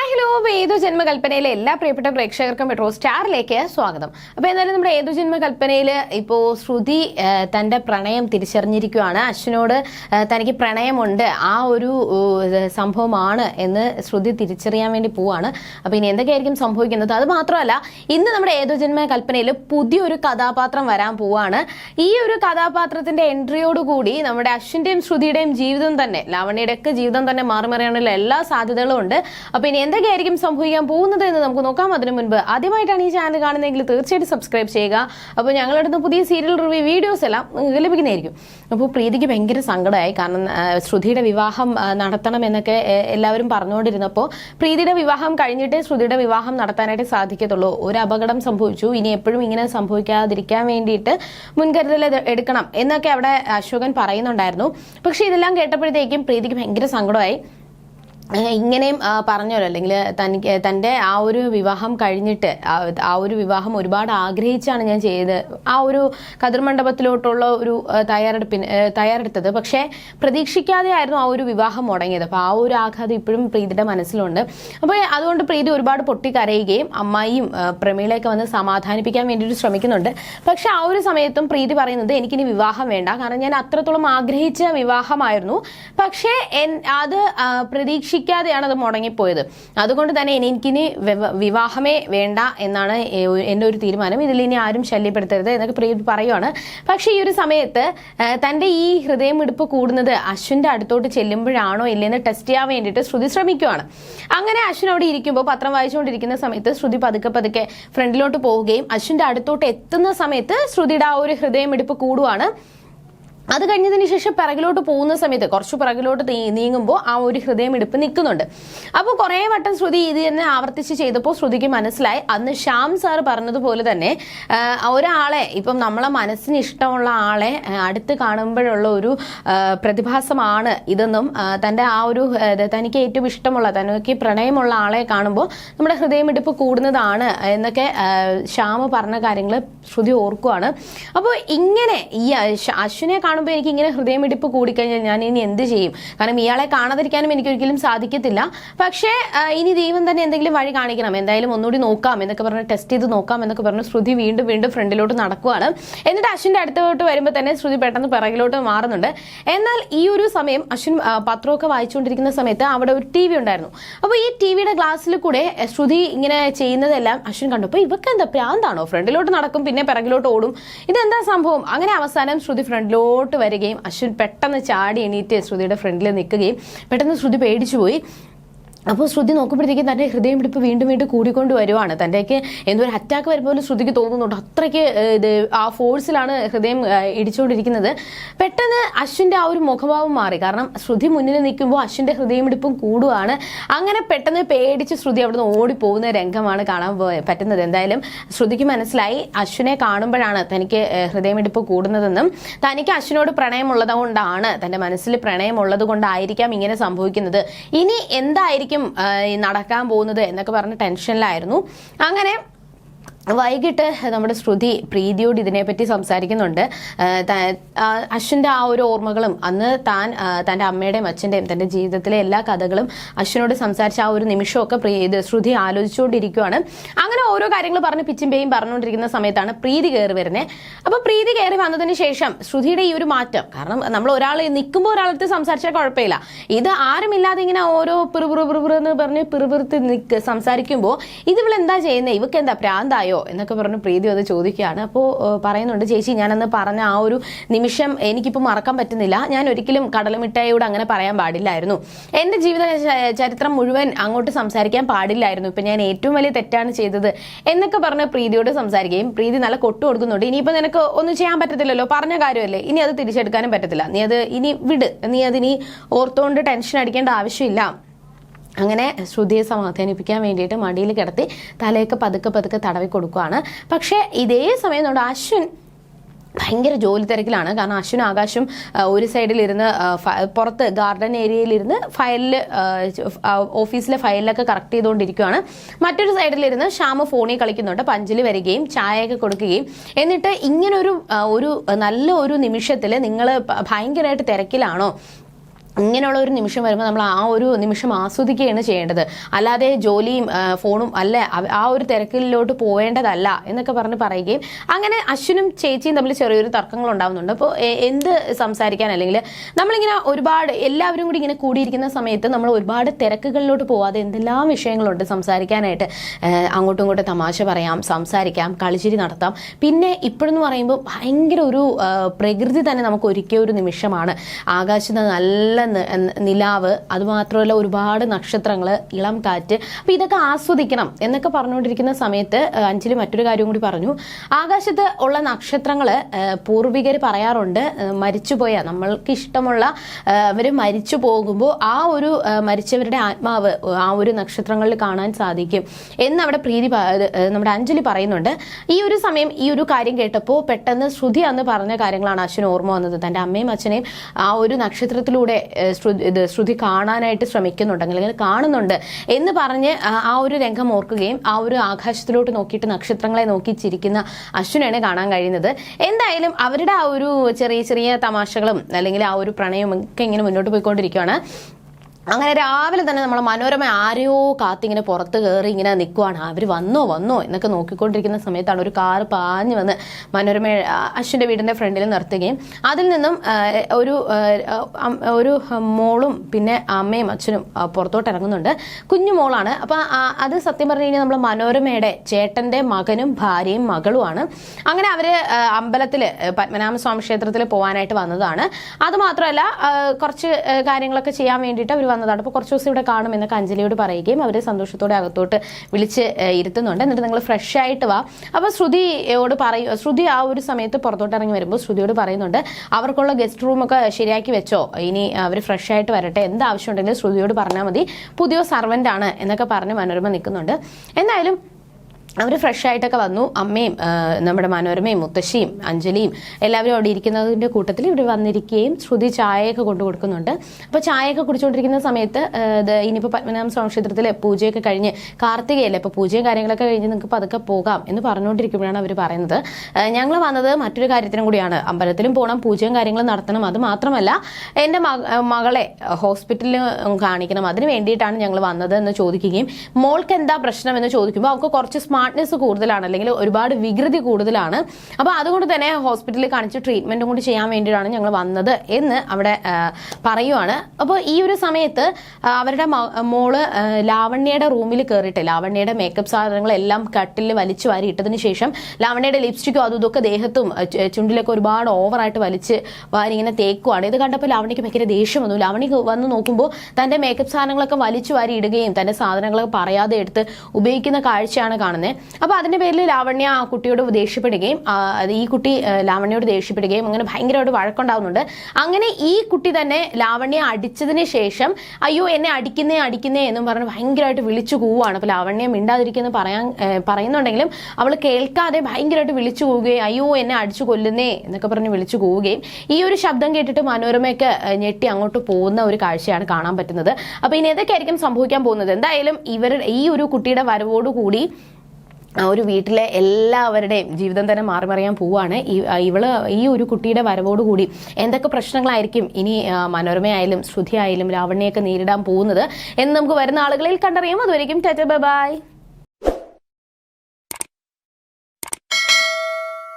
Hi hello ഏതു ജന്മകൽപ്പനയിലെ എല്ലാ പ്രിയപ്പെട്ട പ്രേക്ഷകർക്കും മെട്രോ സ്റ്റാറിലേക്ക് സ്വാഗതം. അപ്പോൾ എന്തായാലും നമ്മുടെ ഏതു ജന്മകൽപ്പനയിൽ ഇപ്പോൾ ശ്രുതി തന്റെ പ്രണയം തിരിച്ചറിഞ്ഞിരിക്കുകയാണ്. അശ്വിനോട് തനിക്ക് പ്രണയമുണ്ട്. ആ ഒരു സംഭവമാണ് എന്ന് ശ്രുതി തിരിച്ചറിയാൻ വേണ്ടി പോവാണ്. അപ്പോൾ ഇനി എന്തൊക്കെയായിരിക്കും സംഭവിക്കുന്നത്? അത് മാത്രമല്ല ഇന്ന് നമ്മുടെ ഏതു ജന്മകൽപ്പനയിൽ പുതിയൊരു കഥാപാത്രം വരാൻ പോവാണ്. ഈ ഒരു കഥാപാത്രത്തിന്റെ എൻട്രിയോടുകൂടി നമ്മുടെ അശ്വിന്റെയും ശ്രുതിയുടെയും ജീവിതം തന്നെ ലാവണ്യയുടെയൊക്കെ ജീവിതം തന്നെ മാറി മറിയാനുള്ള എല്ലാ സാധ്യതകളും ഉണ്ട്. അപ്പോൾ ഇനി എന്തൊക്കെയായിരിക്കും സംഭവിക്കാൻ പോകുന്നത് എന്ന് നമുക്ക് നോക്കാം. അതിനു മുൻപ് ആദ്യമായിട്ടാണ് ഈ ചാനൽ കാണുന്നതെങ്കിൽ തീർച്ചയായിട്ടും സബ്സ്ക്രൈബ് ചെയ്യുക. അപ്പോൾ ഞങ്ങളുടെ പുതിയ സീരിയൽ റിവ്യൂ വീഡിയോസ് എല്ലാം നിങ്ങൾക്ക് ലഭിക്കുന്നതായിരിക്കും. അപ്പോൾ പ്രീതിക്ക് ഭയങ്കര സങ്കടമായി. കാരണം ശ്രുതിയുടെ വിവാഹം നടത്തണം എന്നൊക്കെ എല്ലാവരും പറഞ്ഞുകൊണ്ടിരുന്നപ്പോൾ പ്രീതിയുടെ വിവാഹം കഴിഞ്ഞിട്ടേ ശ്രുതിയുടെ വിവാഹം നടത്താനായിട്ട് സാധിക്കത്തുള്ളൂ. ഒരു അപകടം സംഭവിച്ചു. ഇനി എപ്പോഴും ഇങ്ങനെ സംഭവിക്കാതിരിക്കാൻ വേണ്ടിയിട്ട് മുൻകരുതൽ എടുക്കണം എന്നൊക്കെ അവിടെ അശോകൻ പറയുന്നുണ്ടായിരുന്നു. പക്ഷേ ഇതെല്ലാം കേട്ടപ്പോഴത്തേക്കും പ്രീതിക്ക് ഭയങ്കര സങ്കടമായി. ഇങ്ങനെയും പറഞ്ഞോ പറഞ്ഞല്ലോ അല്ലെങ്കിൽ തനിക്ക് തന്റെ ആ ഒരു വിവാഹം കഴിഞ്ഞിട്ട് ആ ഒരു വിവാഹം ഒരുപാട് ആഗ്രഹിച്ചാണ് ഞാൻ ചെയ്തത് ആ ഒരു കതിർ മണ്ഡപത്തിലോട്ടുള്ള ഒരു തയ്യാറെടുപ്പിന് തയ്യാറെടുത്തത്. പക്ഷേ പ്രതീക്ഷിക്കാതെ ആയിരുന്നു ആ ഒരു വിവാഹം മുടങ്ങിയത്. അപ്പോൾ ആ ഒരു ആഘാതം ഇപ്പോഴും പ്രീതിയുടെ മനസ്സിലുണ്ട്. അപ്പോൾ അതുകൊണ്ട് പ്രീതി ഒരുപാട് പൊട്ടിക്കരയുകയും അമ്മായിയും പ്രമീളയൊക്കെ വന്ന് സമാധാനിപ്പിക്കാൻ വേണ്ടിയിട്ട് ശ്രമിക്കുന്നുണ്ട്. പക്ഷേ ആ ഒരു സമയത്തും പ്രീതി പറയുന്നത് എനിക്കിനി വിവാഹം വേണ്ട. കാരണം ഞാൻ അത്രത്തോളം ആഗ്രഹിച്ച വിവാഹമായിരുന്നു. പക്ഷേ അത് ആ, പ്രതീക്ഷിക്കാതെയാണ് അത് മുടങ്ങിപ്പോയത്. അതുകൊണ്ട് തന്നെ എനിക്കിനി വിവാഹമേ വേണ്ട എന്നാണ് എന്റെ ഒരു തീരുമാനം. ഇതിൽ ഇനി ആരും ശല്യപ്പെടുത്തരുത് എന്നൊക്കെ പ്രിയ പറയുവാണ്. പക്ഷേ ഈ ഒരു സമയത്ത് തന്റെ ഈ ഹൃദയമിടിപ്പ് കൂടുന്നത് അശ്വിന്റെ അടുത്തോട്ട് ചെല്ലുമ്പോഴാണോ ഇല്ലെന്ന് ടെസ്റ്റ് ചെയ്യാൻ വേണ്ടിയിട്ട് ശ്രുതി ശ്രമിക്കുവാണ്. അങ്ങനെ അശ്വിൻ അവിടെ ഇരിക്കുമ്പോൾ പത്രം വായിച്ചുകൊണ്ടിരിക്കുന്ന സമയത്ത് ശ്രുതി പതുക്കെ പതുക്കെ ഫ്രണ്ടിലോട്ട് പോവുകയും അശ്വിന്റെ അടുത്തോട്ട് എത്തുന്ന സമയത്ത് ശ്രുതിയുടെ ആ ഒരു ഹൃദയമിടിപ്പ് കൂടുവാണ്. അത് കഴിഞ്ഞതിന് ശേഷം പിറകിലോട്ട് പോകുന്ന സമയത്ത് കുറച്ച് പിറകിലോട്ട് നീങ്ങുമ്പോൾ ആ ഒരു ഹൃദയമിടിപ്പ് നിൽക്കുന്നുണ്ട്. അപ്പോൾ കുറേ വട്ടം ശ്രുതി ഇത് തന്നെ ആവർത്തിച്ച് ചെയ്തപ്പോൾ ശ്രുതിക്ക് മനസ്സിലായി. അന്ന് ശ്യാം സാർ പറഞ്ഞതുപോലെ തന്നെ ഒരാളെ ഇപ്പം നമ്മളെ മനസ്സിന് ഇഷ്ടമുള്ള ആളെ അടുത്ത് കാണുമ്പോഴുള്ള ഒരു പ്രതിഭാസമാണ് ഇതെന്നും തന്റെ ആ ഒരു തനിക്ക് ഏറ്റവും ഇഷ്ടമുള്ള തനിക്ക് പ്രണയമുള്ള ആളെ കാണുമ്പോൾ നമ്മുടെ ഹൃദയമിടിപ്പ് കൂടുന്നതാണ് എന്നൊക്കെ ശ്യാം പറഞ്ഞ കാര്യങ്ങൾ ശ്രുതി ഓർക്കുവാണ്. അപ്പോൾ ഇങ്ങനെ ഈ അശ്വിനെ കാണുമ്പോൾ എനിക്ക് ഇങ്ങനെ ഹൃദയമിടിപ്പ് കൂടിക്കഴിഞ്ഞാൽ ഞാൻ ഇനി എന്ത് ചെയ്യും? കാരണം ഇയാളെ കാണാതിരിക്കാനും എനിക്ക് ഒരിക്കലും സാധിക്കത്തില്ല. പക്ഷേ ഇനി ദൈവം തന്നെ എന്തെങ്കിലും വഴി കാണിക്കണം. എന്തായാലും ഒന്നുകൂടി നോക്കാം എന്നൊക്കെ പറഞ്ഞ് ടെസ്റ്റ് ചെയ്ത് നോക്കാം എന്നൊക്കെ പറഞ്ഞ് ശ്രുതി വീണ്ടും വീണ്ടും ഫ്രണ്ടിലോട്ട് നടക്കുവാണ്. എന്നിട്ട് അശ്വിന്റെ അടുത്തോട്ട് വരുമ്പോൾ തന്നെ ശ്രുതി പെട്ടെന്ന് പിറകിലോട്ട് മാറുന്നുണ്ട്. എന്നാൽ ഈ ഒരു സമയം അശ്വിൻ പത്രമൊക്കെ വായിച്ചുകൊണ്ടിരിക്കുന്ന സമയത്ത് അവിടെ ഒരു ടി വി ഉണ്ടായിരുന്നു. അപ്പോൾ ഈ ടി വിയുടെ ഗ്ലാസ്സിൽ കൂടെ ശ്രുതി ഇങ്ങനെ ചെയ്യുന്നതെല്ലാം അശ്വിൻ കണ്ടപ്പോൾ ഇവക്ക് എന്താ പ്രാന്താണോ? ഫ്രണ്ടിലോട്ട് നടക്കും പിന്നെ പിറകിലോട്ട് ഓടും. ഇതെന്താ സംഭവം? അങ്ങനെ അവസാനം ശ്രുതി ഫ്രണ്ടിലോട്ട് വരികയും അശ്വിൻ പെട്ടെന്ന് ചാടി എണീറ്റ് ശ്രുതിയുടെ ഫ്രണ്ടിൽ നിൽക്കുകയും പെട്ടെന്ന് ശ്രുതി പേടിച്ചു പോയി അപ്പോൾ ശ്രുതി നോക്കുമ്പോഴത്തേക്കും തന്റെ ഹൃദയം പിടിപ്പ് വീണ്ടും വീണ്ടും കൂടിക്കൊണ്ട് വരുവാണ്. തന്റെയൊക്കെ ഒരു അറ്റാക്ക് വരുമ്പോൾ ശ്രുതിക്ക് തോന്നുന്നുണ്ട്. അത്രയ്ക്ക് ഇത് ആ ഫോഴ്സിലാണ് ഹൃദയം ഇടിച്ചുകൊണ്ടിരിക്കുന്നത്. പെട്ടെന്ന് അശ്വിന്റെ ആ ഒരു മുഖഭാവം മാറി. കാരണം ശ്രുതി മുന്നിൽ നിൽക്കുമ്പോൾ അശ്വിന്റെ ഹൃദയം ഹൃദയമിടിപ്പും കൂടുവാണ്. അങ്ങനെ പെട്ടെന്ന് പേടിച്ച് ശ്രുതി അവിടുന്ന് ഓടിപ്പോകുന്ന രംഗമാണ് കാണാൻ പറ്റുന്നത്. എന്തായാലും ശ്രുതിക്ക് മനസ്സിലായി അശ്വിനെ കാണുമ്പോഴാണ് തനിക്ക് ഹൃദയം ഹൃദയമിടിപ്പ് കൂടുന്നതെന്നും തനിക്ക് അശ്വിനോട് പ്രണയമുള്ളത് കൊണ്ടാണ് തന്റെ മനസ്സിൽ പ്രണയമുള്ളത് കൊണ്ടായിരിക്കാം ഇങ്ങനെ സംഭവിക്കുന്നത്. ഇനി എന്തായിരിക്കും ആ, നടക്കാൻ പോകുന്നത് എന്നൊക്കെ പറഞ്ഞ് ടെൻഷനിലായിരുന്നു. അങ്ങനെ വൈകിട്ട് നമ്മുടെ ശ്രുതി പ്രീതിയോട് ഇതിനെപ്പറ്റി സംസാരിക്കുന്നുണ്ട്. അശ്വിന്റെ ആ ഒരു ഓർമ്മകളും അന്ന് താൻ തന്റെ അമ്മയുടെയും അച്ഛന്റെയും തന്റെ ജീവിതത്തിലെ എല്ലാ കഥകളും അശ്വിനോട് സംസാരിച്ച ആ ഒരു നിമിഷമൊക്കെ പ്രീ ശ്രുതി ആലോചിച്ചുകൊണ്ടിരിക്കുകയാണ് അങ്ങനെ ഓരോ കാര്യങ്ങൾ പറഞ്ഞ് പിച്ചിമ്പേയും പറഞ്ഞുകൊണ്ടിരിക്കുന്ന സമയത്താണ് പ്രീതി കയറി വരുന്നത് അപ്പോൾ പ്രീതി കയറി വന്നതിന് ശേഷം ശ്രുതിയുടെ ഈ ഒരു മാറ്റം കാരണം നമ്മൾ ഒരാൾ നിൽക്കുമ്പോൾ ഒരാളടുത്ത് സംസാരിച്ചാൽ കുഴപ്പമില്ല. ഇത് ആരുമില്ലാതെ ഇങ്ങനെ ഓരോ പിറുപിറു പിറുപിറു എന്ന് പറഞ്ഞ് പിറുപിറുത്ത് നിൽക്ക് സംസാരിക്കുമ്പോൾ ഇതിവളെന്താ ചെയ്യുന്നത് ഇവക്ക് എന്താ പ്രാന്തായോ? എന്നൊക്കെ പറഞ്ഞ് പ്രീതി അത് ചോദിക്കുകയാണ്. അപ്പോൾ പറയുന്നുണ്ട് ചേച്ചി ഞാനന്ന് പറഞ്ഞ ആ ഒരു നിമിഷം എനിക്കിപ്പോൾ മറക്കാൻ പറ്റുന്നില്ല. ഞാൻ ഒരിക്കലും കടലമിഠായിയോട് അങ്ങനെ പറയാൻ പാടില്ലായിരുന്നു. എന്റെ ജീവിത ചരിത്രം മുഴുവൻ അങ്ങോട്ട് സംസാരിക്കാൻ പാടില്ലായിരുന്നു. ഇപ്പം ഞാൻ ഏറ്റവും വലിയ തെറ്റാണ് ചെയ്തത് എന്നൊക്കെ പറഞ്ഞ് പ്രീതിയോട് സംസാരിക്കുകയും പ്രീതി നല്ല കൊട്ടു കൊടുക്കുന്നുണ്ട്. ഇനിയിപ്പോൾ നിനക്ക് ഒന്നും ചെയ്യാൻ പറ്റത്തില്ലല്ലോ. പറഞ്ഞ കാര്യമല്ലേ. ഇനി അത് തിരിച്ചെടുക്കാനും പറ്റത്തില്ല. നീ അത് ഇനി വിട്. നീ അതിനി ഓർത്തുകൊണ്ട് ടെൻഷൻ അടിക്കേണ്ട ആവശ്യമില്ല. അങ്ങനെ ശ്രുതിയെ സമാധാനിപ്പിക്കാൻ വേണ്ടിയിട്ട് മടിയിൽ കിടത്തി തലയൊക്കെ പതുക്കെ പതുക്കെ തടവി കൊടുക്കുകയാണ് പക്ഷേ ഇതേ സമയം നമ്മുടെ അശ്വിൻ ഭയങ്കര ജോലി തിരക്കിലാണ്. കാരണം അശ്വിനും ആകാശും ഒരു സൈഡിലിരുന്ന് പുറത്ത് ഗാർഡൻ ഏരിയയിലിരുന്ന് ഫയലിൽ ഓഫീസിലെ ഫയലിലൊക്കെ കറക്റ്റ് ചെയ്തുകൊണ്ടിരിക്കുകയാണ് മറ്റൊരു സൈഡിലിരുന്ന് ശ്യാമ ഫോണിൽ കളിക്കുന്നുണ്ട്. പഞ്ചിൽ വരികയും ചായയൊക്കെ കൊടുക്കുകയും. എന്നിട്ട് ഇങ്ങനൊരു ഒരു നല്ല ഒരു നിമിഷത്തിൽ നിങ്ങൾ ഭയങ്കരമായിട്ട് തിരക്കിലാണോ? ഇങ്ങനെയുള്ള ഒരു നിമിഷം വരുമ്പോൾ നമ്മൾ ആ ഒരു നിമിഷം ആസ്വദിക്കുകയാണ് ചെയ്യേണ്ടത്. അല്ലാതെ ജോലിയും ഫോണും അല്ല ആ ഒരു തിരക്കിലോട്ട് പോവേണ്ടതല്ല എന്നൊക്കെ പറഞ്ഞ് പറയുകയും അങ്ങനെ അശ്വിനും ചേച്ചിയും തമ്മിൽ ചെറിയൊരു തർക്കങ്ങൾ ഉണ്ടാവുന്നുണ്ട്. അപ്പോൾ എന്ത് സംസാരിക്കാൻ അല്ലെങ്കിൽ നമ്മളിങ്ങനെ ഒരുപാട് എല്ലാവരും കൂടി ഇങ്ങനെ കൂടിയിരിക്കുന്ന സമയത്ത് നമ്മൾ ഒരുപാട് തിരക്കുകളിലോട്ട് പോവാതെ എന്തെല്ലാം വിഷയങ്ങളുണ്ട് സംസാരിക്കാനായിട്ട്. അങ്ങോട്ടും ഇങ്ങോട്ടും തമാശ പറയാം സംസാരിക്കാം കളിച്ചിരി നടത്താം. പിന്നെ ഇപ്പോഴെന്ന് പറയുമ്പോൾ ഭയങ്കര ഒരു പ്രകൃതി തന്നെ നമുക്ക് ഒരുക്കിയ ഒരു നിമിഷമാണ്. ആകാശത്ത് നല്ല നി- നിലാവ് അതുമാത്രമല്ല ഒരുപാട് നക്ഷത്രങ്ങൾ ഇളം കാറ്റ്. അപ്പോൾ ഇതൊക്കെ ആസ്വദിക്കണം എന്നൊക്കെ പറഞ്ഞുകൊണ്ടിരിക്കുന്ന സമയത്ത് അഞ്ചലി മറ്റൊരു കാര്യം കൂടി പറഞ്ഞു. ആകാശത്ത് ഉള്ള നക്ഷത്രങ്ങൾ പൂർവികർ പറയാറുണ്ട് മരിച്ചുപോയ നമ്മൾക്ക് ഇഷ്ടമുള്ള അവർ മരിച്ചു പോകുമ്പോൾ ആ ഒരു മരിച്ചവരുടെ ആത്മാവ് ആ ഒരു നക്ഷത്രങ്ങളിൽ കാണാൻ സാധിക്കും എന്ന് അവിടെ പ്രീതി നമ്മുടെ അഞ്ജലി പറയുന്നുണ്ട്. ഈ ഒരു സമയം ഈ ഒരു കാര്യം കേട്ടപ്പോൾ പെട്ടെന്ന് ശ്രുതി അന്ന് പറഞ്ഞ കാര്യങ്ങളാണ് അശ്വിന് ഓർമ്മ വന്നത്. തന്റെ അമ്മയും അച്ഛനെയും ആ ഒരു നക്ഷത്രത്തിലൂടെ ഇത് ശ്രുതി കാണാനായിട്ട് ശ്രമിക്കുന്നുണ്ട് അല്ലെങ്കിൽ കാണുന്നുണ്ട് എന്ന് പറഞ്ഞ് ആ ഒരു രംഗം ഓർക്കുകയും ആ ഒരു ആകാശത്തിലോട്ട് നോക്കിയിട്ട് നക്ഷത്രങ്ങളെ നോക്കി ചിരിക്കുന്ന അശ്വിനാണ് കാണാൻ കഴിയുന്നത്. എന്തായാലും അവരുടെ ആ ഒരു ചെറിയ ചെറിയ തമാശകളും അല്ലെങ്കിൽ ആ ഒരു പ്രണയം ഒക്കെ ഇങ്ങനെ മുന്നോട്ട് പോയിക്കൊണ്ടിരിക്കുകയാണ് അങ്ങനെ രാവിലെ തന്നെ നമ്മൾ മനോരമ ആരെയോ കാത്തിങ്ങനെ പുറത്ത് കയറി ഇങ്ങനെ നിൽക്കുവാണ് അവർ വന്നോ വന്നോ എന്നൊക്കെ നോക്കിക്കൊണ്ടിരിക്കുന്ന സമയത്താണ് ഒരു കാറ് പാഞ്ഞു വന്ന് മനോരമ അശ്വിന്റെ വീടിന്റെ ഫ്രണ്ടിൽ നിർത്തുകയും അതിൽ നിന്നും ഒരു ഒരു മോളും പിന്നെ അമ്മയും അച്ഛനും പുറത്തോട്ട് ഇറങ്ങുന്നുണ്ട്. കുഞ്ഞു മോളാണ്. അപ്പം അത് സത്യം പറഞ്ഞു കഴിഞ്ഞാൽ നമ്മൾ മനോരമയുടെ ചേട്ടന്റെ മകനും ഭാര്യയും മകളുമാണ്. അങ്ങനെ അവർ അമ്പലത്തിൽ പത്മനാഭസ്വാമി ക്ഷേത്രത്തിൽ പോകാനായിട്ട് വന്നതാണ്. അതുമാത്രമല്ല കുറച്ച് കാര്യങ്ങളൊക്കെ ചെയ്യാൻ വേണ്ടിയിട്ട് അവർ വന്നതാണ്. അപ്പോൾ കുറച്ച് ദിവസം ഇവിടെ കാണും എന്നൊക്കെ അഞ്ജലിയോട് പറയുകയും അവരെ സന്തോഷത്തോടെ അകത്തോട്ട് വിളിച്ച് ഇരുത്തുന്നുണ്ട്. എന്നിട്ട് നിങ്ങൾ ഫ്രഷ് ആയിട്ട് വാ. അപ്പോൾ ശ്രുതിയോട് പറയും ശ്രുതി ആ ഒരു സമയത്ത് പുറത്തോട്ട് ഇറങ്ങി വരുമ്പോൾ ശ്രുതിയോട് പറയുന്നുണ്ട് അവർക്കുള്ള ഗസ്റ്റ് റൂമൊക്കെ ശരിയാക്കി വെച്ചോ. ഇനി അവർ ഫ്രഷ് ആയിട്ട് വരട്ടെ. എന്ത് ആവശ്യമുണ്ടെങ്കിലും ശ്രുതിയോട് പറഞ്ഞാൽ മതി. പുതിയ സർവന്റ് ആണ് എന്നൊക്കെ പറഞ്ഞ് മനോരമ നിൽക്കുന്നുണ്ട്. എന്തായാലും അവർ ഫ്രഷ് ആയിട്ടൊക്കെ വന്നു. അമ്മയും നമ്മുടെ മനോരമയും മുത്തശ്ശിയും അഞ്ജലിയും എല്ലാവരും അവിടെ ഇരിക്കുന്നതിന്റെ കൂട്ടത്തിൽ ഇവർ വന്നിരിക്കുകയും ശ്രുതി ചായയൊക്കെ കൊണ്ടു കൊടുക്കുന്നുണ്ട്. അപ്പോൾ ചായയൊക്കെ കുടിച്ചുകൊണ്ടിരിക്കുന്ന സമയത്ത് ഇനിയിപ്പോൾ പത്മനാഭ സ്വാമി ക്ഷേത്രത്തിൽ പൂജയൊക്കെ കഴിഞ്ഞ് കാർത്തികയല്ലേ അപ്പോൾ പൂജയും കാര്യങ്ങളൊക്കെ കഴിഞ്ഞ് നിങ്ങൾക്ക് പതുക്കെ പോകാം എന്ന് പറഞ്ഞുകൊണ്ടിരിക്കുമ്പോഴാണ് അവർ പറയുന്നത്. ഞങ്ങൾ വന്നത് മറ്റൊരു കാര്യത്തിനും കൂടിയാണ്. അമ്പലത്തിലും പോകണം പൂജയും കാര്യങ്ങളും നടത്തണം അത് മാത്രമല്ല എന്റെ മകളെ ഹോസ്പിറ്റലിൽ കാണിക്കണം. അതിന് വേണ്ടിയിട്ടാണ് ഞങ്ങൾ വന്നത് എന്ന് ചോദിക്കുകയും മോൾക്ക് എന്താ പ്രശ്നം എന്ന് ചോദിക്കുമ്പോൾ അവൾക്ക് കുറച്ച് സ്മാർട്ട്നെസ് കൂടുതലാണ് അല്ലെങ്കിൽ ഒരുപാട് വികൃതി കൂടുതലാണ്. അപ്പോൾ അതുകൊണ്ട് തന്നെ ഹോസ്പിറ്റലിൽ കാണിച്ച് ട്രീറ്റ്മെന്റും കൂടി ചെയ്യാൻ വേണ്ടിയിട്ടാണ് ഞങ്ങൾ വന്നത് എന്ന് അവിടെ പറയുവാണ്. അപ്പോൾ ഈ ഒരു സമയത്ത് അവരുടെ മോൾ ലാവണ്യയുടെ റൂമിൽ കയറിയിട്ട് ലാവണ്യയുടെ മേക്കപ്പ് സാധനങ്ങളെല്ലാം കട്ടിൽ വലിച്ചു വാരി ഇട്ടതിന് ശേഷം ലാവണ്യയുടെ ലിപ്സ്റ്റിക്കും അതും ഇതൊക്കെ ദേഹത്തും ചുണ്ടിലൊക്കെ ഒരുപാട് ഓവറായിട്ട് വലിച്ച് വാരി ഇങ്ങനെ തേക്കുവാണ്. ഇത് കണ്ടപ്പോൾ ലാവണ്യക്ക് ഭയങ്കര ദേഷ്യം വന്നു. ലാവണ്യ വന്ന് നോക്കുമ്പോൾ തന്റെ മേക്കപ്പ് സാധനങ്ങളൊക്കെ വലിച്ചു വാരി ഇടുകയും തന്റെ സാധനങ്ങളൊക്കെ പറയാതെ എടുത്ത് ഉപയോഗിക്കുന്ന കാഴ്ചയാണ് കാണുന്നത് അപ്പോൾ അതിന്റെ പേരിൽ ലാവണ്യ ആ കുട്ടിയോട് ദേഷ്യപ്പെടുകയും ഈ കുട്ടി ലാവണ്യയോട് ദേഷ്യപ്പെടുകയും അങ്ങനെ ഭയങ്കരമായിട്ട് വഴക്കുണ്ടാവുന്നുണ്ട്. അങ്ങനെ ഈ കുട്ടി തന്നെ ലാവണ്യ അടിച്ചതിന് ശേഷം അയ്യോ എന്നെ അടിക്കുന്നേ അടിക്കുന്നേ എന്നും പറഞ്ഞ് ഭയങ്കരമായിട്ട് വിളിച്ചു കൂവാണ് അപ്പോൾ ലാവണ്യ മിണ്ടാതിരിക്കുന്നു പറയാൻ പറയുന്നുണ്ടെങ്കിലും അവൾ കേൾക്കാതെ ഭയങ്കരമായിട്ട് വിളിച്ചു പോവുകയും അയ്യോ എന്നെ അടിച്ചു കൊല്ലുന്നേ എന്നൊക്കെ പറഞ്ഞ് വിളിച്ചു പോവുകയും ഈ ഒരു ശബ്ദം കേട്ടിട്ട് മനോരമയൊക്കെ ഞെട്ടി അങ്ങോട്ട് പോകുന്ന ഒരു കാഴ്ചയാണ് കാണാൻ പറ്റുന്നത്. അപ്പോൾ ഇനി എന്തൊക്കെയായിരിക്കും സംഭവിക്കാൻ പോകുന്നത്? എന്തായാലും ഇവർ ഈ ഒരു കുട്ടിയുടെ വരവോടുകൂടി ഒരു വീട്ടിലെ എല്ലാവരുടെയും ജീവിതം തന്നെ മാറി മറിയാൻ പോവുകയാണ് ഇവൾ ഈ ഒരു കുട്ടിയുടെ വരവോടുകൂടി എന്തൊക്കെ പ്രശ്നങ്ങളായിരിക്കും ഇനി മനോരമയായാലും ശ്രുതി ആയാലും ലാവണ്യൊക്കെ നേരിടാൻ പോകുന്നത് എന്ന് നമുക്ക് വരുന്ന ആളുകളിൽ കണ്ടറിയാം. അതുവരെയും ടാറ്റ ബൈ.